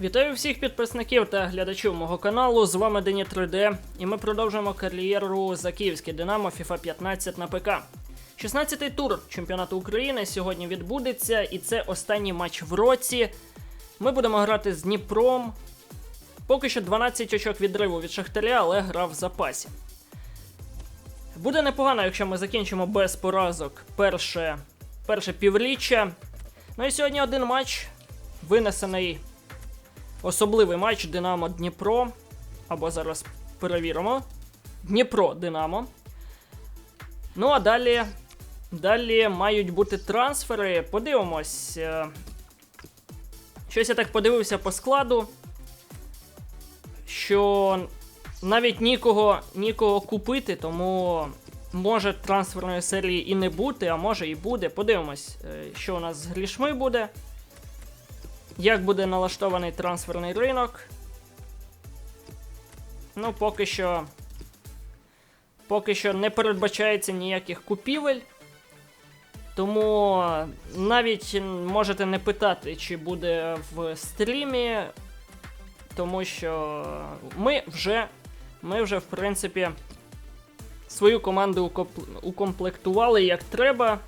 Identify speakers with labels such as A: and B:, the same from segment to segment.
A: Вітаю всіх підписників та глядачів мого каналу. З вами Дені 3D, і ми продовжуємо кар'єру за київське Динамо FIFA 15 на ПК. 16-й тур чемпіонату України сьогодні відбудеться, і це останній матч в році. Ми будемо грати з Дніпром. Поки що 12 очок відриву від Шахтаря, але гра в запасі. Буде непогано, якщо ми закінчимо без поразок перше, перше півріччя. Ну і сьогодні один матч винесений особливий матч Динамо Дніпро. Або зараз перевіримо. Дніпро Динамо. Ну, а далі. Далі мають бути трансфери. Подивимось. е, Щось я так подивився по складу. Що навіть нікого, нікого купити, тому може трансферної серії і не бути, а може і буде. Подивимось, е, що у нас з грішми буде. Як буде налаштований трансферний ринок? Ну, поки що. Поки що не передбачається ніяких купівель. Тому навіть можете не питати, чи буде в стрімі. Тому що ми вже, ми вже, в принципі, свою команду укомплектували як треба.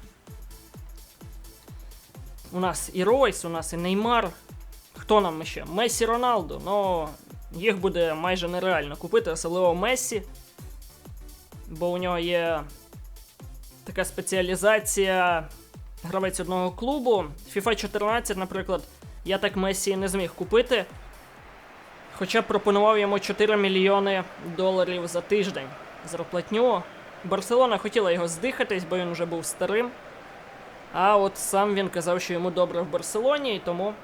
A: У нас і Ройс, у нас і Неймар. Хто нам ще? Месі Роналду. Ну, їх буде майже нереально купити, особливо Месі. Бо у нього є така спеціалізація гравець одного клубу. FIFA 14, наприклад, я так Месі не зміг купити. Хоча пропонував йому 4 мільйони доларів за тиждень зарплатню. Барселона хотіла його здихатись, бо він вже був старим. А от сам він казав, що йому добре в Барселоні, і тому.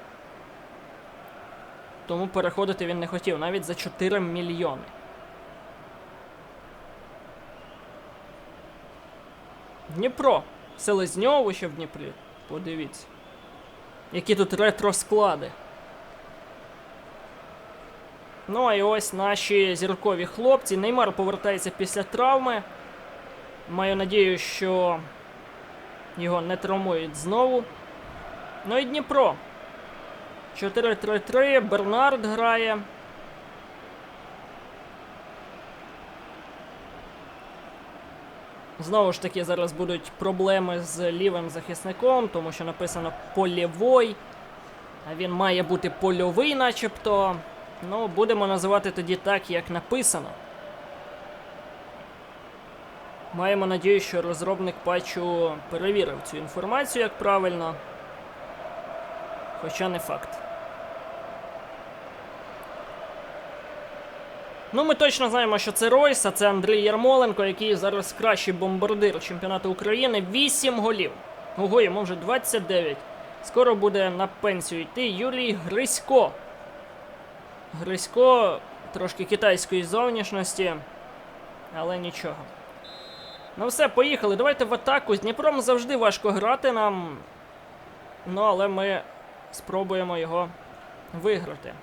A: Тому переходити він не хотів навіть за 4 мільйони. Дніпро. Селезньову ще в Дніпрі. Подивіться. Які тут ретро-склади. Ну, а і ось наші зіркові хлопці. Неймар повертається після травми. Маю надію, що його не травмують знову. Ну і Дніпро. 4-3-3. Бернард грає. Знову ж таки, зараз будуть проблеми з лівим захисником, тому що написано полєвой. А він має бути польовий, начебто. Ну, будемо називати тоді так, як написано. Маємо надію, що розробник патчу перевірив цю інформацію як правильно. Хоча не факт. Ну, ми точно знаємо, що це Ройс, а це Андрій Ярмоленко, який зараз кращий бомбардир чемпіонату України. 8 голів. Ого, йому вже 29. Скоро буде на пенсію йти Юрій Грисько. Грисько трошки китайської зовнішності, але нічого. Ну все, поїхали. Давайте в атаку. З Дніпром завжди важко грати нам. Ну, але ми спробуємо його виграти.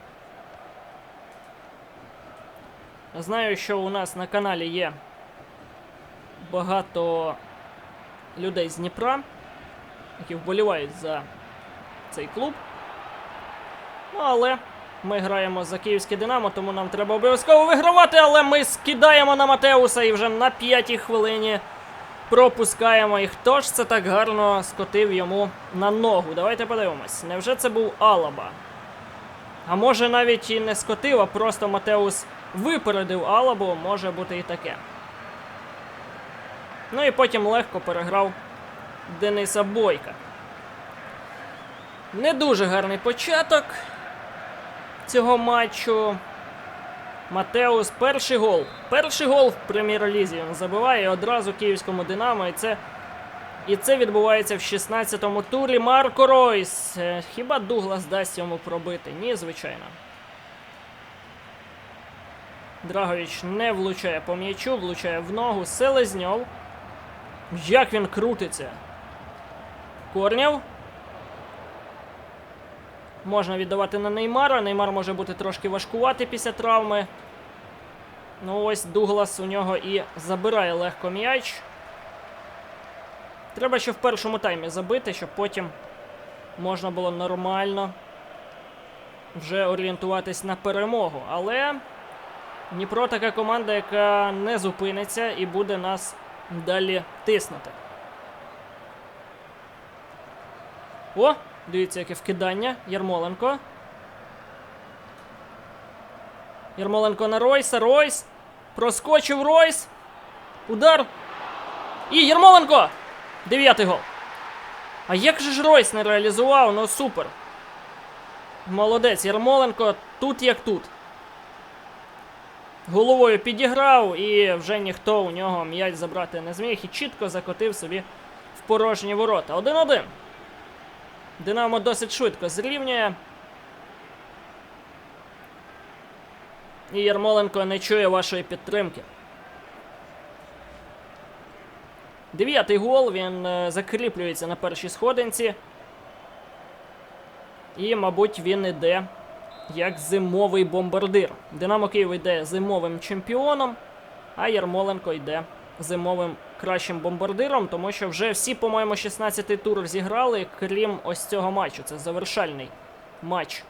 A: Знаю, що у нас на каналі є багато людей з Дніпра, які вболівають за цей клуб. Ну, але ми граємо за київське Динамо, тому нам треба обов'язково вигравати, але ми скидаємо на Матеуса і вже на п'ятій хвилині пропускаємо. І хто ж це так гарно скотив йому на ногу? Давайте подивимось. Невже це був Алаба? А може навіть і не скотив, а просто Матеус випередив Алабу, може бути і таке. Ну і потім легко переграв Дениса Бойка. Не дуже гарний початок цього матчу. Матеус перший гол. Перший гол в прем'єр-лізі він забиває одразу київському Динамо. І це, і це відбувається в 16-му турі. Марко Ройс. Е, Хіба Дуглас дасть йому пробити? Ні, звичайно. Драгович не влучає по м'ячу, влучає в ногу. Селезньов. Як він крутиться. Корнєв. Можна віддавати на Неймара. Неймар може бути трошки важкувати після травми. Ну ось Дуглас у нього і забирає легко м'яч. Треба ще в першому таймі забити, щоб потім можна було нормально вже орієнтуватись на перемогу. Але Дніпро така команда, яка не зупиниться і буде нас далі тиснути. О, дивіться, яке вкидання. Ярмоленко. Ярмоленко на Ройса. Ройс. Проскочив Ройс. Удар. І Ярмоленко! Дев'ятий гол. А як же ж Ройс не реалізував? Ну супер. Молодець, Ярмоленко тут як тут. Головою підіграв і вже ніхто у нього м'яч забрати не зміг і чітко закотив собі в порожні ворота. 1-1. Динамо досить швидко зрівнює. І Ярмоленко не чує вашої підтримки. Дев'ятий гол, він е, закріплюється на першій сходинці. І, мабуть, він іде як зимовий бомбардир. Динамо Київ йде зимовим чемпіоном, а Ярмоленко йде зимовим кращим бомбардиром, тому що вже всі, по-моєму, 16-й тур зіграли, крім ось цього матчу. Це завершальний матч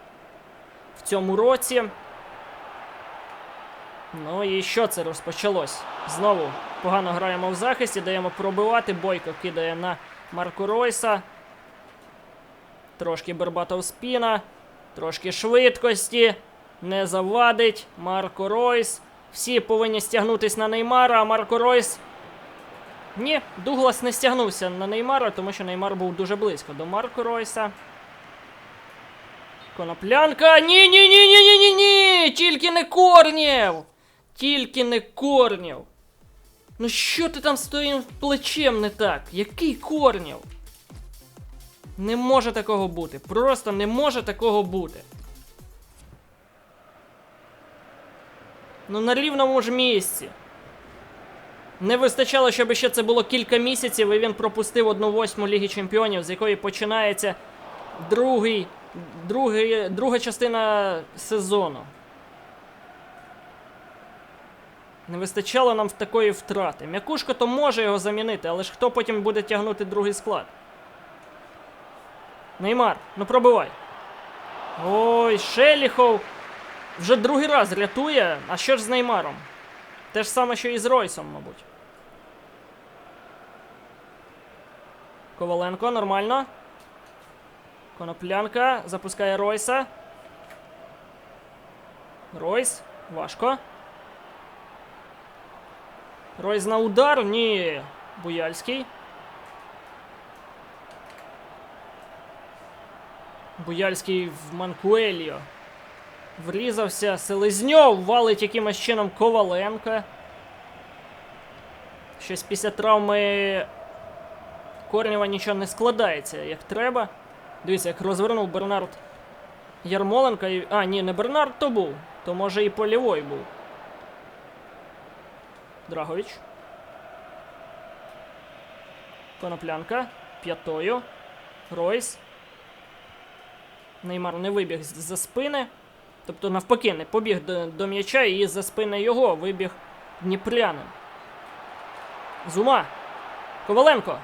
A: в цьому році. Ну і що це розпочалось? Знову погано граємо в захисті, даємо пробивати. Бойко кидає на Марко Ройса. Трошки Бербатов спіна. Трошки швидкості. Не завадить. Марко Ройс. Всі повинні стягнутись на Неймара, а Марко Ройс. Ні, Дуглас не стягнувся на Неймара, тому що Неймар був дуже близько до Марко Ройса. Коноплянка. Ні, ні, ні, ні, ні, ні, ні! Тільки не корнів! Тільки не корнів. Ну що ти там з твоїм плечем не так? Який корнів? Не може такого бути. Просто не може такого бути. Ну на рівному ж місці. Не вистачало, щоб ще це було кілька місяців, і він пропустив одну восьму Ліги Чемпіонів, з якої починається другий, другий, друга частина сезону. Не вистачало нам такої втрати. М'якушко то може його замінити, але ж хто потім буде тягнути другий склад? Неймар, ну пробивай. Ой, Шеліхов. Вже другий раз рятує. А що ж з Неймаром? Те ж саме, що і з Ройсом, мабуть. Коваленко, нормально. Коноплянка запускає Ройса. Ройс. Важко. Ройс на удар. Ні. Буяльський. Буяльський в Манкуеліо. Врізався Селезньов, валить якимось чином Коваленка. Щось після травми Корнєва нічого не складається, як треба. Дивіться, як розвернув Бернард Ярмоленка. І... А, ні, не Бернард то був. То може і Полівой був. Драгович. Коноплянка. П'ятою. Ройс. Неймар не вибіг з- за спини. Тобто, навпаки, не побіг до, до м'яча і за спини його вибіг Дніпрянин. Зума. Коваленко.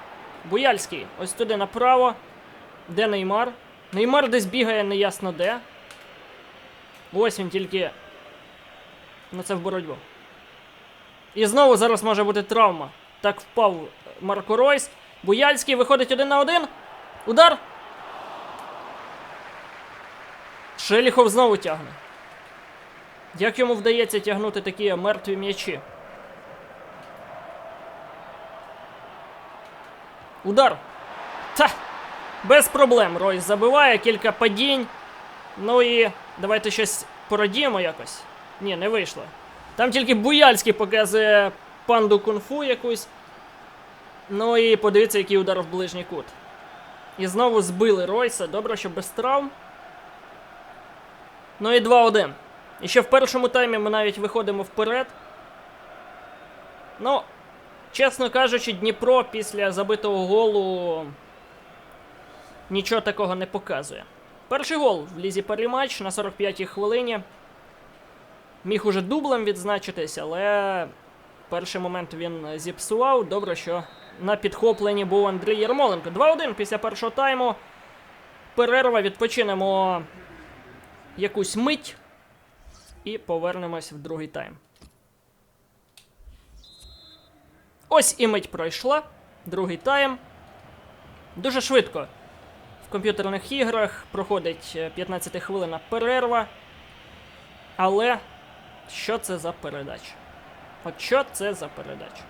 A: Буяльський. Ось туди направо. Де Неймар? Неймар десь бігає неясно де. Ось він тільки. Ну це в боротьбу. І знову зараз може бути травма. Так впав Марко Ройс. Буяльський виходить один на один. Удар. Шеліхов знову тягне. Як йому вдається тягнути такі мертві м'ячі? Удар. Та! Без проблем. Ройс забиває, кілька падінь. Ну і давайте щось порадіємо якось. Ні, не вийшло. Там тільки Буяльський показує панду кунг-фу якусь. Ну і подивіться, який удар в ближній кут. І знову збили Ройса. Добре, що без травм. Ну і 2-1. І ще в першому таймі ми навіть виходимо вперед. Ну, чесно кажучи, Дніпро після забитого голу нічого такого не показує. Перший гол в лізі Паріматч на 45-й хвилині. Міг уже дублем відзначитись, але перший момент він зіпсував. Добре, що на підхопленні був Андрій Єрмоленко. 2-1 після першого тайму. Перерва відпочинемо якусь мить і повернемось в другий тайм. Ось і мить пройшла. Другий тайм. Дуже швидко. В комп'ютерних іграх проходить е, 15 хвилина перерва. Але що це за передача? От що це за передача?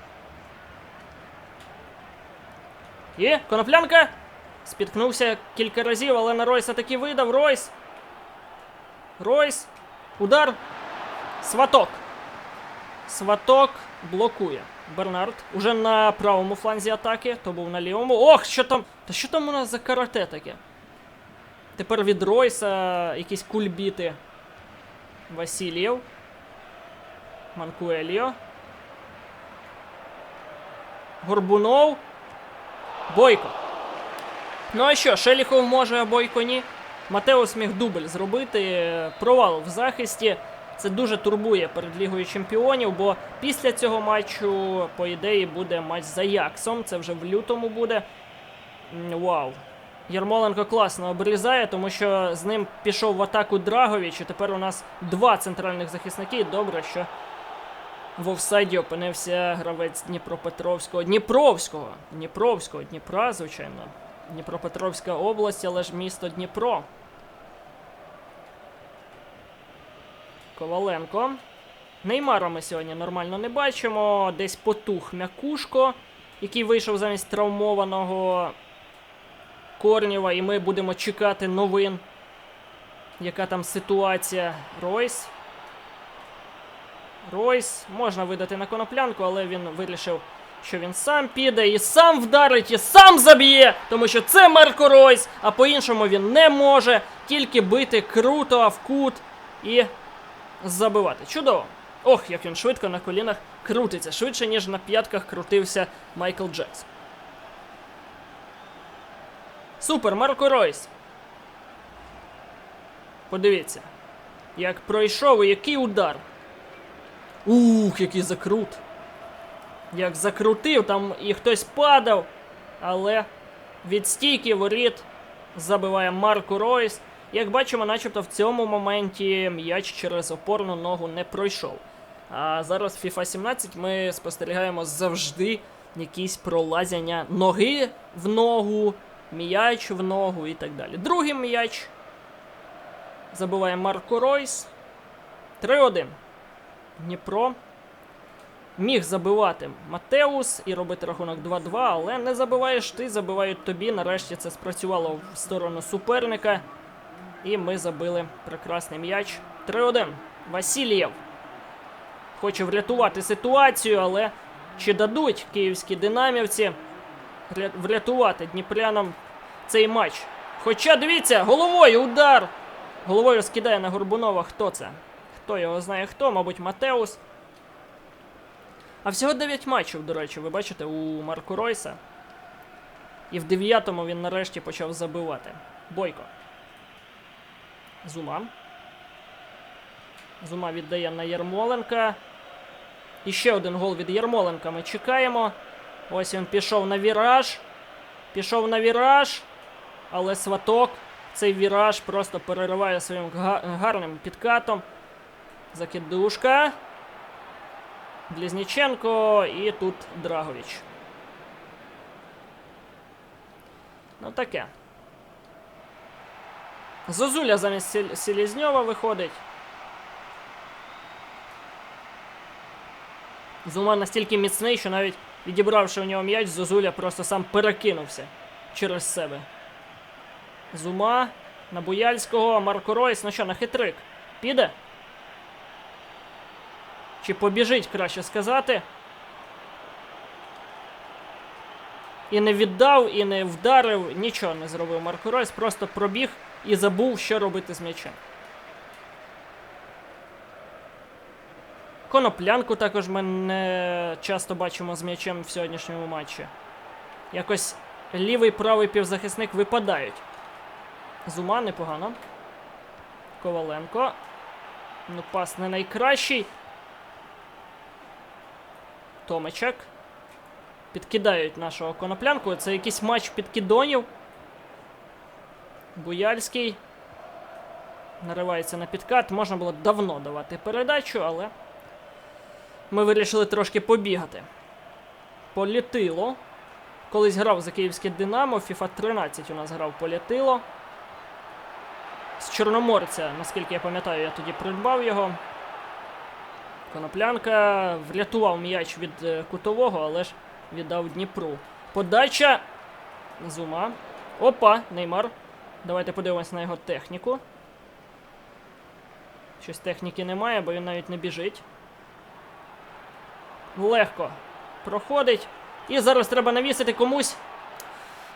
A: І коноплянка спіткнувся кілька разів, але на Ройса таки видав. Ройс. Ройс. Удар. Сваток. Сваток блокує. Бернард уже на правому фланзі атаки, то був на лівому. Ох, що там. Та що там у нас за карате таке? Тепер від Ройса якісь кульбіти. Васильєв. Манкуеліо. Горбунов. Бойко. Ну а що, Шеліхов може, а Бойко ні. Матеус міг дубль зробити. Провал в захисті. Це дуже турбує перед Лігою Чемпіонів, бо після цього матчу, по ідеї, буде матч за Яксом. Це вже в лютому буде. Вау. Ярмоленко класно обрізає, тому що з ним пішов в атаку Драгович, і тепер у нас два центральних захисники. Добре, що в офсайді опинився гравець Дніпропетровського. Дніпровського! Дніпровського, Дніпра, звичайно. Дніпропетровська область, але ж місто Дніпро. Коваленко. Неймара ми сьогодні нормально не бачимо. Десь потух м'якушко, який вийшов замість травмованого Корнєва, і ми будемо чекати новин. Яка там ситуація? Ройс. Ройс можна видати на коноплянку, але він вирішив, що він сам піде і сам вдарить, і сам заб'є, тому що це Марко Ройс, а по-іншому він не може тільки бити круто в кут і забивати. Чудово. Ох, як він швидко на колінах крутиться, швидше, ніж на п'ятках крутився Майкл Джекс. Супер, Марко Ройс. Подивіться, як пройшов і який удар. Ух, який закрут. Як закрутив, там і хтось падав, але від стійки воріт забиває Марко Ройс. Як бачимо, начебто в цьому моменті м'яч через опорну ногу не пройшов. А зараз FIFA 17 ми спостерігаємо завжди якісь пролазяння ноги в ногу, м'яч в ногу і так далі. Другий м'яч забиває Марко Ройс. 3-1. Дніпро. Міг забивати Матеус і робити рахунок 2-2, але не забиваєш ти, забивають тобі. Нарешті це спрацювало в сторону суперника. І ми забили прекрасний м'яч. 3-1. Васильєв. Хоче врятувати ситуацію, але чи дадуть київські динамівці врятувати дніпрянам цей матч? Хоча дивіться, головою удар! Головою скидає на Горбунова. Хто це? Хто його знає хто, мабуть, Матеус. А всього 9 матчів, до речі, ви бачите, у Марко Ройса. І в 9-му він нарешті почав забивати. Бойко. Зума. Зума віддає на Ярмоленка. І ще один гол від Ярмоленка ми чекаємо. Ось він пішов на віраж. Пішов на віраж. Але сваток цей віраж просто перериває своїм гарним підкатом. Закидушка. Близніченко і тут Драгович. Ну таке. Зозуля замість Сел- Селізньова виходить. Зума настільки міцний, що навіть відібравши у нього м'яч, Зозуля просто сам перекинувся через себе. Зума на Буяльського, Марко Ройс, ну що, на хитрик. Піде? Чи побіжить, краще сказати. І не віддав, і не вдарив, нічого не зробив Марко Ройс, просто пробіг і забув, що робити з м'ячем. Коноплянку також ми не часто бачимо з м'ячем в сьогоднішньому матчі. Якось лівий правий півзахисник випадають. Зума непогано. Коваленко. Ну, пас не найкращий. Томичак. Підкидають нашого коноплянку. Це якийсь матч підкидонів. Буяльський. наривається на підкат. Можна було давно давати передачу, але ми вирішили трошки побігати. Політило. Колись грав за київське Динамо, FIFA 13 у нас грав Політило. З Чорноморця, наскільки я пам'ятаю, я тоді придбав його. Коноплянка врятував м'яч від е, кутового, але ж віддав Дніпру. Подача. Зума. Опа, Неймар. Давайте подивимось на його техніку. Щось техніки немає, бо він навіть не біжить. Легко проходить. І зараз треба навісити комусь.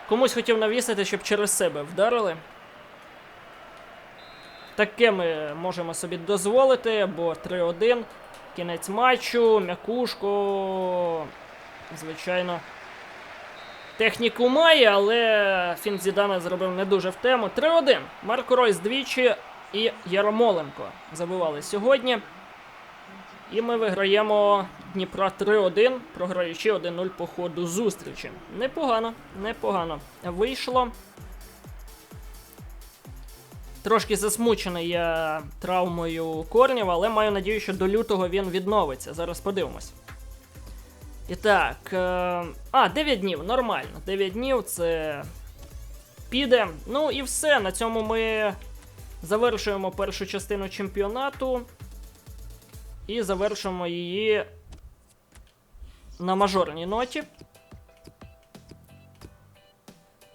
A: Комусь хотів навісити, щоб через себе вдарили. Таке ми можемо собі дозволити, бо 3-1. Кінець матчу, м'якушко. Звичайно. Техніку має, але фінт Зідана зробив не дуже в тему. 3-1. Марко Ройс двічі і Ярмоленко забивали сьогодні. І ми виграємо Дніпра 3-1, програючи 1-0 по ходу зустрічі. Непогано, непогано. Вийшло. Трошки засмучений я травмою корнів, але маю надію, що до лютого він відновиться. Зараз подивимось. І так. Е... А, 9 днів, нормально. 9 днів це піде. Ну і все. На цьому ми завершуємо першу частину чемпіонату. І завершимо її на мажорній ноті.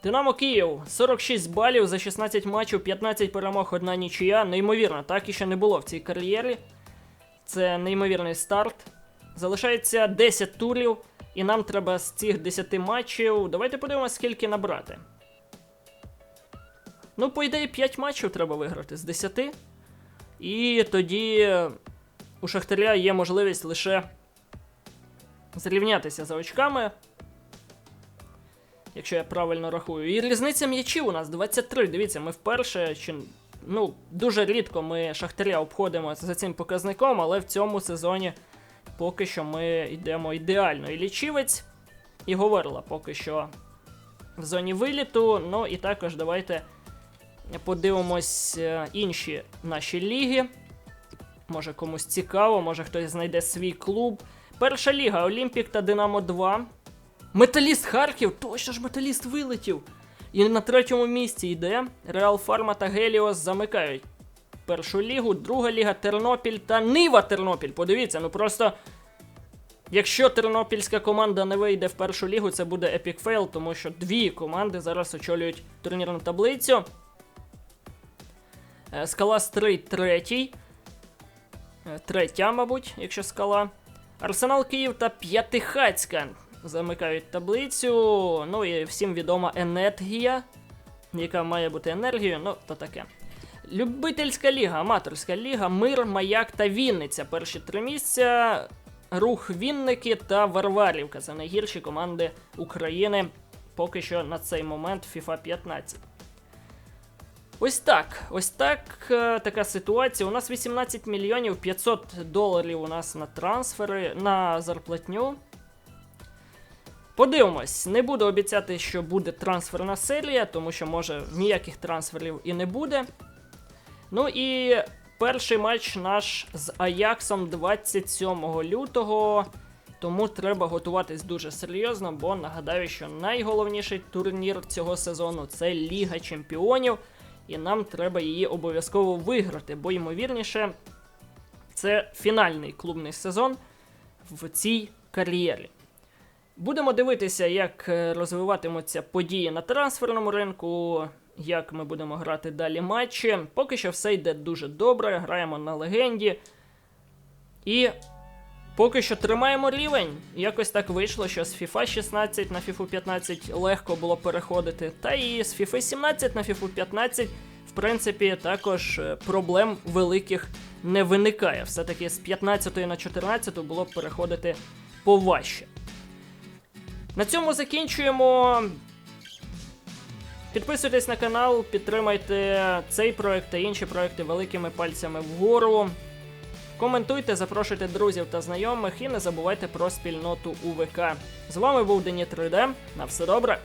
A: Динамо Київ 46 балів за 16 матчів, 15 перемог, одна нічия. Неймовірно, так і ще не було в цій кар'єрі. Це неймовірний старт. Залишається 10 турів, і нам треба з цих 10 матчів. Давайте подивимося, скільки набрати. Ну, по ідеї, 5 матчів треба виграти з 10. І тоді у Шахтаря є можливість лише зрівнятися за очками. Якщо я правильно рахую. І різниця м'ячів у нас 23. Дивіться, ми вперше. Чи, ну, дуже рідко ми Шахтаря обходимо за цим показником, але в цьому сезоні поки що ми йдемо ідеально. І лічівець, і говорила поки що в зоні виліту. Ну і також давайте подивимось е, інші наші ліги. Може комусь цікаво, може хтось знайде свій клуб. Перша ліга Олімпік та Динамо 2. Металіст Харків, точно ж металіст вилетів. І на третьому місці йде Реал Фарма та Геліос замикають першу лігу, друга ліга Тернопіль та Нива Тернопіль. Подивіться, ну просто. Якщо тернопільська команда не вийде в першу лігу, це буде епік фейл, тому що дві команди зараз очолюють турнірну таблицю. Е, Скала Стрий третій. Е, Третя, мабуть, якщо скала. Арсенал Київ та П'ятихацька замикають таблицю. Ну і всім відома енергія, яка має бути енергією, ну то таке. Любительська ліга, аматорська ліга, Мир, Маяк та Вінниця. Перші три місця. Рух Вінники та Варварівка. Це найгірші команди України поки що на цей момент FIFA 15. Ось так. Ось так. е, Така ситуація. У нас 18 мільйонів 500 доларів у нас на трансфери, на зарплатню. Подивимось, не буду обіцяти, що буде трансферна серія, тому що може ніяких трансферів і не буде. Ну і перший матч наш з Аяксом 27 лютого. Тому треба готуватись дуже серйозно, бо нагадаю, що найголовніший турнір цього сезону це Ліга Чемпіонів, і нам треба її обов'язково виграти, бо ймовірніше це фінальний клубний сезон в цій кар'єрі. Будемо дивитися, як е, розвиватимуться події на трансферному ринку, як ми будемо грати далі матчі. Поки що все йде дуже добре, граємо на легенді. І поки що тримаємо рівень. Якось так вийшло, що з FIFA 16 на FIFA 15 легко було переходити. Та і з FIFA 17 на FIFA 15, в принципі, також е, проблем великих не виникає. Все-таки з 15 на 14 було переходити поважче. На цьому закінчуємо. Підписуйтесь на канал, підтримайте цей проект та інші проекти великими пальцями вгору. Коментуйте, запрошуйте друзів та знайомих і не забувайте про спільноту УВК. З вами був Дені 3D. На все добре.